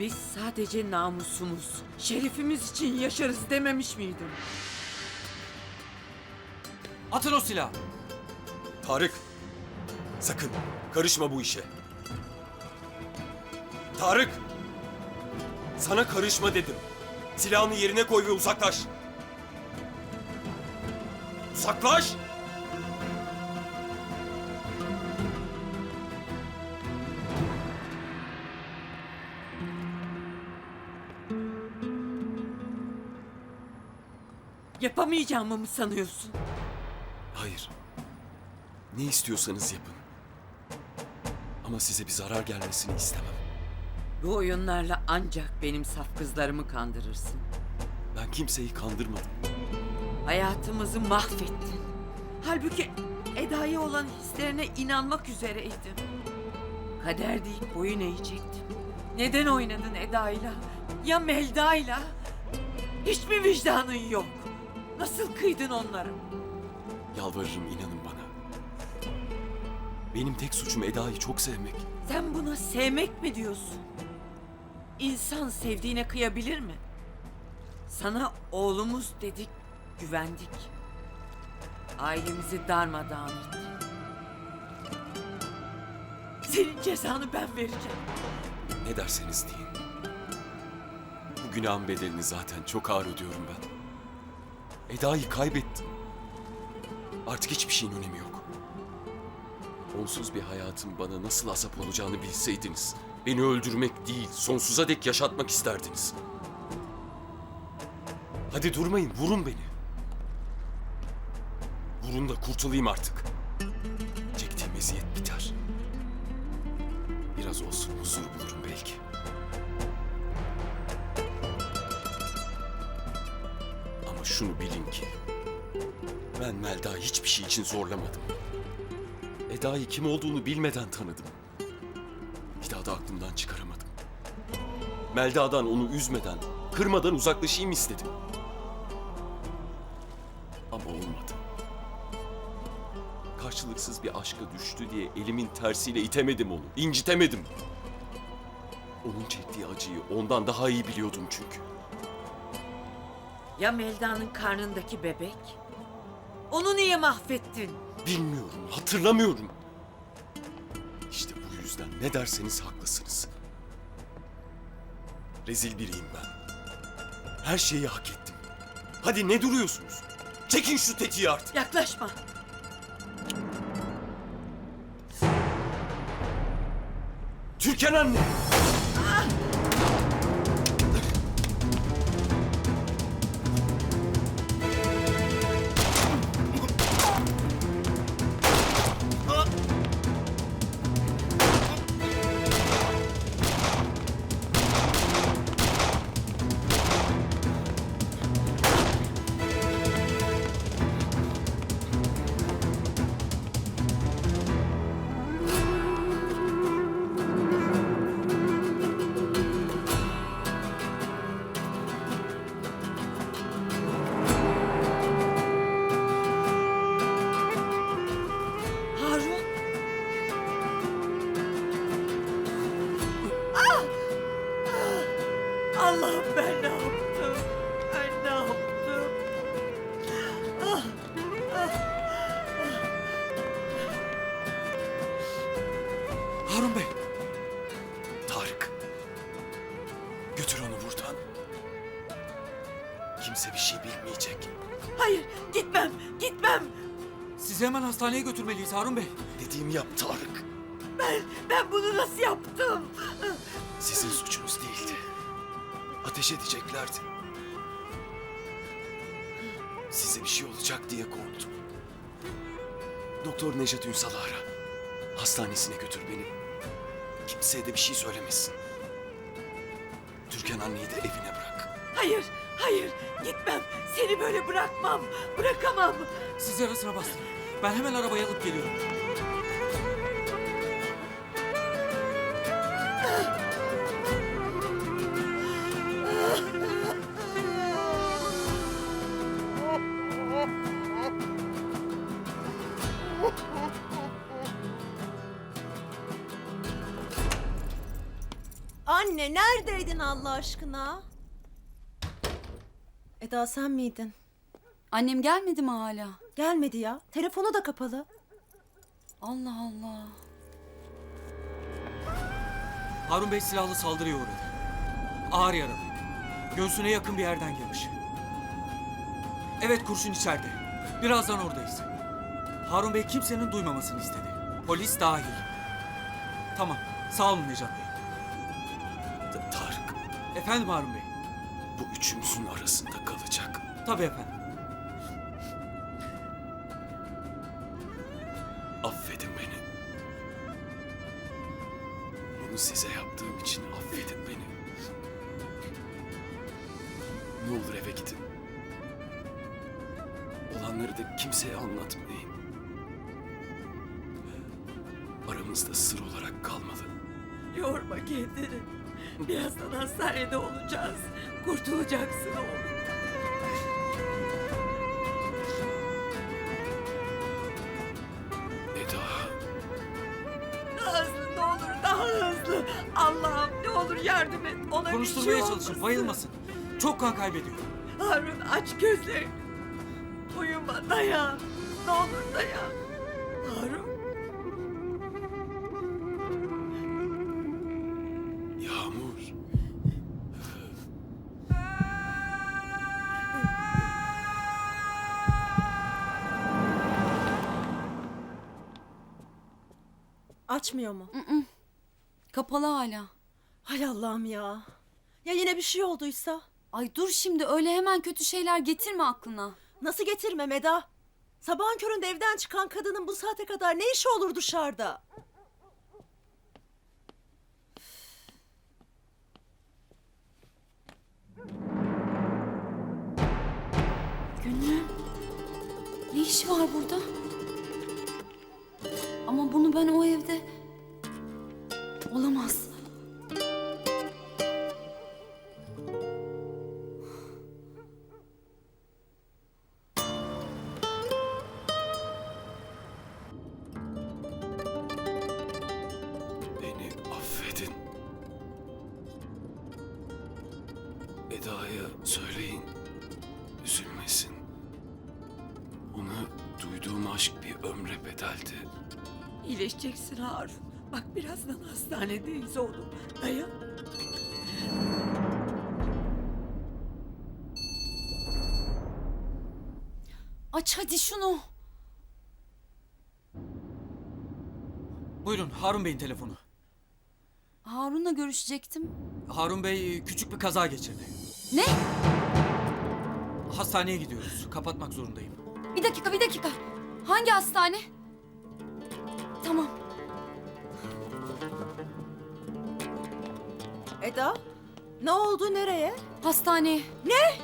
Biz sadece namusumuz, şerefimiz için yaşarız dememiş miydim? Atın o silahı. Tarık. Sakın karışma bu işe. Tarık. Sana karışma dedim. Silahını yerine koy ve uzaklaş. Uzaklaş! Yapamayacağımı mı sanıyorsun? Hayır. Ne istiyorsanız yapın. Ama size bir zarar gelmesini istemem. Bu oyunlarla ancak benim saf kızlarımı kandırırsın. Ben kimseyi kandırmadım. Hayatımızı mahvettin. Halbuki Eda'ya olan hislerine inanmak üzereydim. Kader deyip boyun eğecektim. Neden oynadın Eda'yla? Ya Melda'yla? Hiç mi vicdanın yok? Nasıl kıydın onlara? Yalvarırım inanın bana. Benim tek suçum Eda'yı çok sevmek. Sen buna sevmek mi diyorsun? İnsan sevdiğine kıyabilir mi? Sana oğlumuz dedik, güvendik. Ailemizi darmadağın ettin. Senin cezanı ben vereceğim. Ne derseniz deyin. Bu günahın bedelini zaten çok ağır ödüyorum ben. Eda'yı kaybettim. Artık hiçbir şeyin önemi yok. Onsuz bir hayatın bana nasıl azap olacağını bilseydiniz... ...beni öldürmek değil, sonsuza dek yaşatmak isterdiniz. Hadi durmayın, vurun beni. Vurun da kurtulayım artık. Çektiğim eziyet biter. Biraz olsun huzur bulurum Ama şunu bilin ki ben Melda'yı hiçbir şey için zorlamadım. Eda'yı kim olduğunu bilmeden tanıdım. Bir daha da aklımdan çıkaramadım. Melda'dan onu üzmeden, kırmadan uzaklaşayım istedim. Ama olmadı. Karşılıksız bir aşka düştü diye elimin tersiyle itemedim onu, incitemedim. Onun çektiği acıyı ondan daha iyi biliyordum çünkü. Ya Melda'nın karnındaki bebek? Onu niye mahvettin? Bilmiyorum, hatırlamıyorum. İşte bu yüzden ne derseniz haklısınız. Rezil biriyim ben. Her şeyi hak ettim. Hadi ne duruyorsunuz? Çekin şu tetiği artık. Yaklaşma. Türkan anne! Allah'ım ben ne yaptım? Ben ne yaptım? Ah! Harun Bey. Tarık. Götür onu buradan. Kimse bir şey bilmeyecek. Hayır, gitmem, gitmem. Sizi hemen hastaneye götürmeliyiz Harun Bey. Dediğimi yap Tarık. Ben, ben bunu nasıl yaptım? Ateş edeceklerdi. Size bir şey olacak diye korktum. Doktor Nejat Ünsal'ı ara. Hastanesine götür beni. Kimseye de bir şey söylemesin. Türkan anneyi de evine bırak. Hayır, hayır, gitmem. Seni böyle bırakmam, bırakamam. Sizi arasına bastım. Ben hemen arabayı alıp geliyorum. Anne neredeydin Allah aşkına? Eda sen miydin? Annem gelmedi mi hala? Gelmedi ya. Telefonu da kapalı. Allah Allah. Harun Bey silahlı saldırıya uğradı. Ağır yaralı. Göğsüne yakın bir yerden girmiş. Evet kurşun içeride. Birazdan oradayız. Harun Bey kimsenin duymamasını istedi. Polis dahil. Tamam. Sağ olun Necat Bey. Efendim Harun Bey. bu üçümüzün arasında kalacak. Tabii efendim. Affedin beni. Bunu size yaptığım için affedin beni. Ne olur eve gidin. Olanları da kimseye anlatmayın. Aramızda sır olarak kalmalı. Yorma kendini. Birazdan hastanede olacağız. Kurtulacaksın oğlum. Eda, Daha hızlı ne olur daha hızlı. Allah'ım ne olur yardım et. Ona bir Konuşturmaya şey çalışın. olmasın. Bayılmasın. Çok kan kaybediyor. Harun aç gözlerini. Uyuma dayan. Ne olur dayan. Harun. Açmıyor mu? Kapalı hala. Hay Allah'ım ya. Ya yine bir şey olduysa? Ay dur şimdi öyle hemen kötü şeyler getirme aklına. Nasıl getirmem Eda? Sabahın köründe evden çıkan kadının bu saate kadar ne işi olur dışarıda? Gönlüm. Ne işi var burada? Bunu ben o evde... Olamaz. Beni affedin. Eda'ya söyleyin. Üzülmesin. Ona duyduğum aşk bir ömre bedeldi. İyileşeceksin Harun. Bak birazdan hastanedeyiz oğlum. Dayan. Aç hadi şunu. Buyurun Harun Bey'in telefonu. Harun'la görüşecektim. Harun Bey e, küçük bir kaza geçirdi. Ne? Hastaneye gidiyoruz. Kapatmak zorundayım. Bir dakika bir dakika. Hangi hastane? Tamam. Eda? Ne oldu nereye? Hastaneye. Ne?